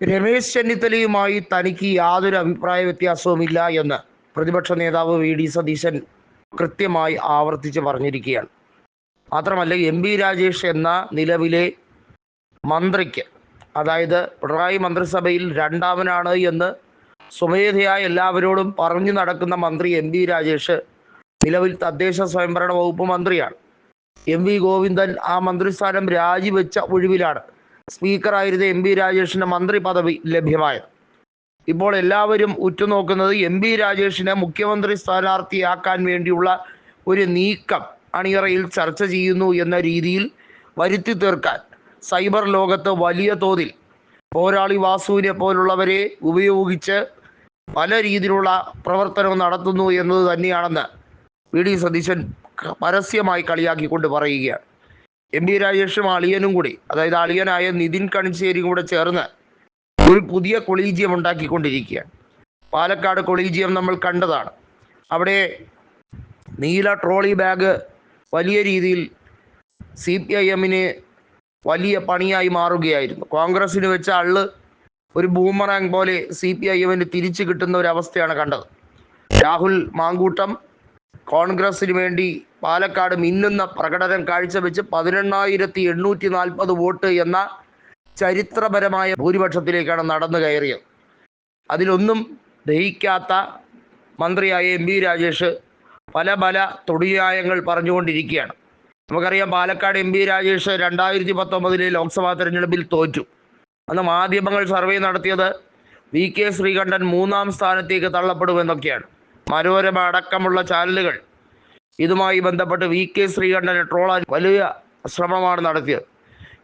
രമേശ് ചെന്നിത്തലയുമായി തനിക്ക് യാതൊരു അഭിപ്രായ വ്യത്യാസവുമില്ല എന്ന് പ്രതിപക്ഷ നേതാവ് വി ഡി സതീശൻ കൃത്യമായി ആവർത്തിച്ച് പറഞ്ഞിരിക്കുകയാണ്. മാത്രമല്ല എം പി രാജേഷ് എന്ന നിലവിലെ മന്ത്രിക്ക് അതായത് പിണറായി മന്ത്രിസഭയിൽ രണ്ടാമനാണ് എന്ന് സ്വമേധയാ എല്ലാവരോടും പറഞ്ഞു നടക്കുന്ന മന്ത്രി എം ബി രാജേഷ് നിലവിൽ തദ്ദേശ സ്വയംഭരണ വകുപ്പ് മന്ത്രിയാണ്. എം വി ഗോവിന്ദൻ ആ മന്ത്രിസ്ഥാനം രാജിവെച്ച ഒഴിവിലാണ് സ്പീക്കറായിരുന്ന എം പി രാജേഷിന് മന്ത്രി പദവി ലഭ്യമായത്. ഇപ്പോൾ എല്ലാവരും ഉറ്റുനോക്കുന്നത് എം പി രാജേഷിനെ മുഖ്യമന്ത്രി സ്ഥാനാർത്ഥിയാക്കാൻ വേണ്ടിയുള്ള ഒരു നീക്കം അണിയറയിൽ ചർച്ച ചെയ്യുന്നു എന്ന രീതിയിൽ വരുത്തി തീർക്കാൻ സൈബർ ലോകത്ത് വലിയ തോതിൽ പോരാളി വാസുവിനെ പോലുള്ളവരെ ഉപയോഗിച്ച് പല രീതിയിലുള്ള പ്രവർത്തനം നടത്തുന്നു എന്നത് തന്നെയാണെന്ന് വി ഡി സതീശൻ പരസ്യമായി കളിയാക്കിക്കൊണ്ട് പറയുകയാണ്. എം പി രാജേഷും അളിയനും കൂടി അതായത് അളിയനായ നിതിൻ കണിശ്ശേരിയും കൂടെ ചേർന്ന് ഒരു പുതിയ കൊളീജിയം ഉണ്ടാക്കിക്കൊണ്ടിരിക്കുകയാണ്. പാലക്കാട് കൊളീജിയം നമ്മൾ കണ്ടതാണ്. അവിടെ നീല ട്രോളി ബാഗ് വലിയ രീതിയിൽ സി പി ഐ എമ്മിന് വലിയ പണിയായി മാറുകയായിരുന്നു. കോൺഗ്രസിന് വെച്ച അള്ള് ഒരു ബൂമറാങ് പോലെ സി പി ഐ എമ്മിന് തിരിച്ചു കിട്ടുന്ന ഒരു അവസ്ഥയാണ് കണ്ടത്. രാഹുൽ മാങ്കൂട്ടം കോൺഗ്രസിന് വേണ്ടി പാലക്കാട് മിന്നുന്ന പ്രകടനം കാഴ്ചവെച്ച് പതിനെണ്ണായിരത്തി എണ്ണൂറ്റി നാൽപ്പത് വോട്ട് എന്ന ചരിത്രപരമായ ഭൂരിപക്ഷത്തിലേക്കാണ് നടന്നു കയറിയത്. അതിലൊന്നും ദഹിക്കാത്ത മന്ത്രിയായ എം വി രാജേഷ് പല പല തൊടിയായങ്ങൾ പറഞ്ഞുകൊണ്ടിരിക്കുകയാണ്. നമുക്കറിയാം പാലക്കാട് എം പി രാജേഷ് രണ്ടായിരത്തി പത്തൊമ്പതിലെ ലോക്സഭാ തെരഞ്ഞെടുപ്പിൽ തോറ്റു. അന്ന് മാധ്യമങ്ങൾ സർവേ നടത്തിയത് വി കെ ശ്രീകണ്ഠൻ മൂന്നാം സ്ഥാനത്തേക്ക് തള്ളപ്പെടുമെന്നൊക്കെയാണ്. മനോരമ അടക്കമുള്ള ചാനലുകൾ. ഇതുമായി ബന്ധപ്പെട്ട് വി കെ ശ്രീകണ്ഠനെ ട്രോളാൻ വലിയ ശ്രമമാണ് നടത്തിയത്.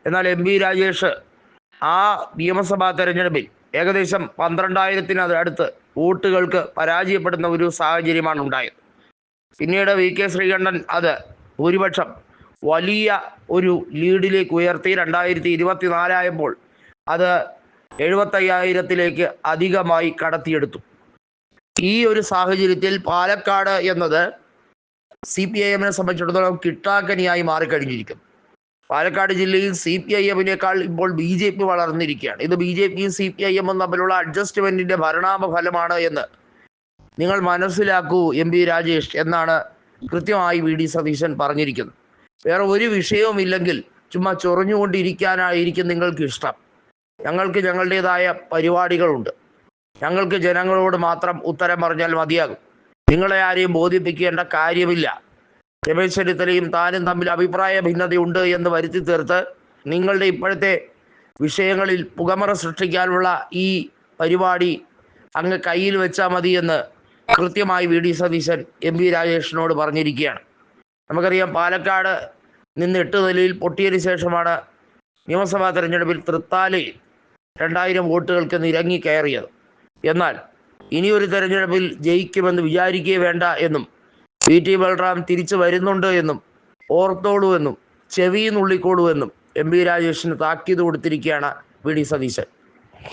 എന്നാൽ എം വി രാജേഷ് ആ നിയമസഭാ തെരഞ്ഞെടുപ്പിൽ ഏകദേശം പന്ത്രണ്ടായിരത്തിന് അടുത്ത് വോട്ടുകൾക്ക് പരാജയപ്പെടുന്ന ഒരു സാഹചര്യമാണ് ഉണ്ടായത്. പിന്നീട് വി കെ ശ്രീകണ്ഠൻ അത് ഭൂരിപക്ഷം വലിയ ഒരു ലീഡിലേക്ക് ഉയർത്തി. രണ്ടായിരത്തി ഇരുപത്തിനാലായപ്പോൾ അത് എഴുപത്തയ്യായിരത്തിലേക്ക് അധികമായി കടത്തിയെടുത്തു. ഈ ഒരു സാഹചര്യത്തിൽ പാലക്കാട് എന്നത് സി പി ഐ എമ്മിനെ സംബന്ധിച്ചിടത്തോളം കിട്ടാക്കനിയായി മാറിക്കഴിഞ്ഞിരിക്കും പാലക്കാട് ജില്ലയിൽ സി പി ഐ എമ്മിനേക്കാൾ ഇപ്പോൾ ബി ജെ പി വളർന്നിരിക്കുകയാണ്. ഇത് ബി ജെ പിയും സി പി ഐ എമ്മും തമ്മിലുള്ള അഡ്ജസ്റ്റ്മെന്റിന്റെ പരിണാമ ഫലമാണ് എന്ന് നിങ്ങൾ മനസ്സിലാക്കൂ എം പി രാജേഷ് എന്നാണ് കൃത്യമായി വി ഡി സതീശൻ പറഞ്ഞിരിക്കുന്നത്. വേറെ ഒരു വിഷയവും ഇല്ലെങ്കിൽ ചുമ്മാ ചൊറിഞ്ഞുകൊണ്ടിരിക്കാനായിരിക്കും നിങ്ങൾക്ക് ഇഷ്ടം ഞങ്ങൾക്ക് ഞങ്ങളുടേതായ പരിപാടികളുണ്ട്. ഞങ്ങൾക്ക് ജനങ്ങളോട് മാത്രം ഉത്തരം പറഞ്ഞാൽ മതിയാകും. നിങ്ങളെ ആരെയും ബോധിപ്പിക്കേണ്ട കാര്യമില്ല. രമേശ് ചെന്നിത്തലയും താനും തമ്മിൽ അഭിപ്രായ ഭിന്നതയുണ്ട് എന്ന് വരുത്തി തീർത്ത് നിങ്ങളുടെ ഇപ്പോഴത്തെ വിഷയങ്ങളിൽ പുകമറ സൃഷ്ടിക്കാനുള്ള ഈ പരിപാടി അങ്ങ് കയ്യിൽ വെച്ചാൽ മതി എന്ന് കൃത്യമായി V D Satheesan M V രാജേഷിനോട് പറഞ്ഞിരിക്കുകയാണ്. നമുക്കറിയാം പാലക്കാട് നിന്ന് എട്ട് നിലയിൽ പൊട്ടിയതിനു ശേഷമാണ് നിയമസഭാ തെരഞ്ഞെടുപ്പിൽ തൃത്താലയിൽ രണ്ടായിരം വോട്ടുകൾക്ക് നിരങ്ങി കയറിയത്. എന്നാൽ ഇനിയൊരു തെരഞ്ഞെടുപ്പിൽ ജയിക്കുമെന്ന് വിചാരിക്കുകയേ വേണ്ട എന്നും പി ടി ബൽറാം തിരിച്ചു വരുന്നുണ്ട് എന്നും ഓർത്തോളൂ എന്നും ചെവിയിൽ നുള്ളിക്കോളൂ എന്നും എം ബി രാജേഷിന് താക്കീത് കൊടുത്തിരിക്കുകയാണ് വി ഡി സതീശൻ.